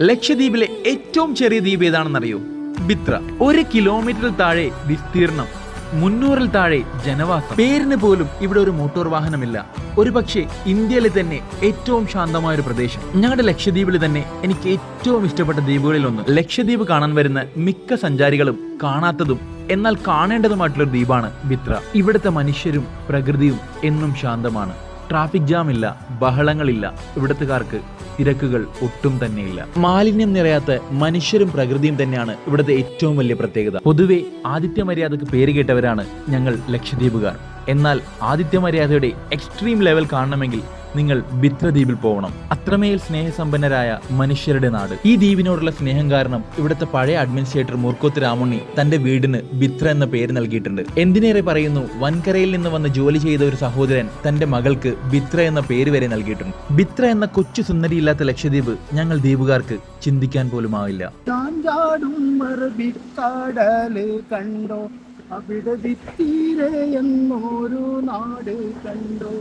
ലക്ഷദ്വീപിലെ ഏറ്റവും ചെറിയ ദ്വീപ് ഏതാണെന്നറിയോ? ബിത്ര. ഒരു കിലോമീറ്ററിൽ താഴെ വിസ്തീർണം മുന്നൂറിൽ താഴെ ജനവാസം. പേരിന് പോലും ഇവിടെ ഒരു മോട്ടോർ വാഹനമില്ല. ഒരു പക്ഷേ ഇന്ത്യയിലെ തന്നെ ഏറ്റവും ശാന്തമായ ഒരു പ്രദേശം. ഞങ്ങളുടെ ലക്ഷദ്വീപിൽ തന്നെ എനിക്ക് ഏറ്റവും ഇഷ്ടപ്പെട്ട ദ്വീപുകളിൽ ഒന്ന് ലക്ഷദ്വീപ് കാണാൻ വരുന്ന മിക്ക സഞ്ചാരികളും കാണാത്തതും എന്നാൽ കാണേണ്ടതുമായിട്ടുള്ള ദ്വീപാണ് ബിത്ര. ഇവിടുത്തെ മനുഷ്യരും പ്രകൃതിയും എന്നും ശാന്തമാണ്. ട്രാഫിക് ജാം ഇല്ല ബഹളങ്ങളില്ല. ഇവിടത്തുകാർക്ക് തിരക്കുകൾ ഒട്ടും തന്നെയില്ല. മാലിന്യം നിറയാത്ത മനുഷ്യരും പ്രകൃതിയും തന്നെയാണ് ഇവിടുത്തെ ഏറ്റവും വലിയ പ്രത്യേകത. പൊതുവെ ആദിത്യ മര്യാദയ്ക്ക് പേര് കേട്ടവരാണ് ഞങ്ങൾ ലക്ഷദ്വീപുകാർ. എന്നാൽ ആദിത്യ മര്യാദയുടെ എക്സ്ട്രീം ലെവൽ കാണണമെങ്കിൽ നിങ്ങൾ ബിത്ര ദ്വീപിൽ പോകണം അത്രമേൽ സ്നേഹസമ്പന്നരായ മനുഷ്യരുടെ നാട്. ഈ ദ്വീപിനോടുള്ള സ്നേഹം കാരണം ഇവിടുത്തെ പഴയ അഡ്മിനിസ്ട്രേറ്റർ മുർക്കോത്ത് രാമുണ്ണി തന്റെ വീടിന് ബിത്ര എന്ന പേര് നൽകിയിട്ടുണ്ട്. എന്തിനേറെ പറയുന്നു വൻകരയിൽ നിന്ന് വന്ന് ജോലി ചെയ്ത ഒരു സഹോദരൻ തന്റെ മകൾക്ക് ബിത്ര എന്ന പേര് വരെ നൽകിയിട്ടുണ്ട്. ബിത്ര എന്ന കൊച്ചു സുന്ദരിയില്ലാത്ത ലക്ഷദ്വീപ് ഞങ്ങൾ ദ്വീപുകാർക്ക് ചിന്തിക്കാൻ പോലും ആവില്ല കണ്ടോ? അവിടെ വിത്തീരെ എന്നൊരു നാട് കണ്ടോ?